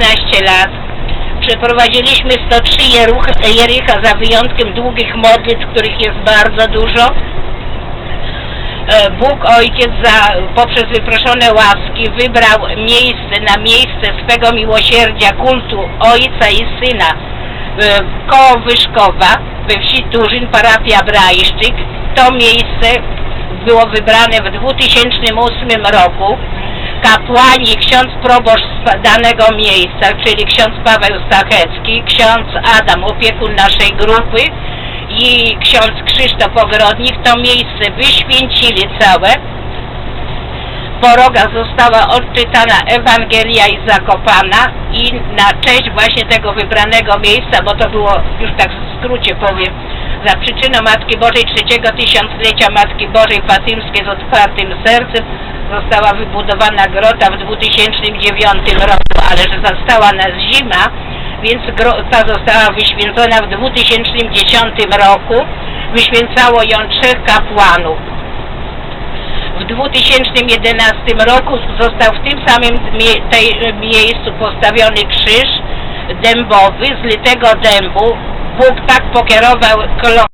15 lat. Przeprowadziliśmy 103 Jeruch- Jericha za wyjątkiem długich modlitw, których jest bardzo dużo. E, Bóg Ojciec za, poprzez wyproszone łaski wybrał miejsce na miejsce swego miłosierdzia kultu Ojca i Syna e, koło Wyszkowa we wsi Turzyn, parafia Brajszczyk. To miejsce było wybrane w 2008 roku. Kapłani, ksiądz proboszcz danego miejsca, czyli ksiądz Paweł Stachecki, ksiądz Adam, opiekun naszej grupy i ksiądz Krzysztof Ogrodnik to miejsce wyświęcili całe. Po rogach została odczytana Ewangelia i zakopana i na cześć właśnie tego wybranego miejsca, bo to było, już tak w skrócie powiem, za przyczyną Matki Bożej trzeciego tysiąclecia Matki Bożej Fatymskiej z otwartym sercem została wybudowana grota w 2009 roku, ale że zastała nas zima, więc grota została wyświęcona w 2010 roku. Wyświęcało ją trzech kapłanów. W 2011 roku został w tym samym tej, miejscu postawiony krzyż dębowy z litego dębu. Bóg tak pokierował klo-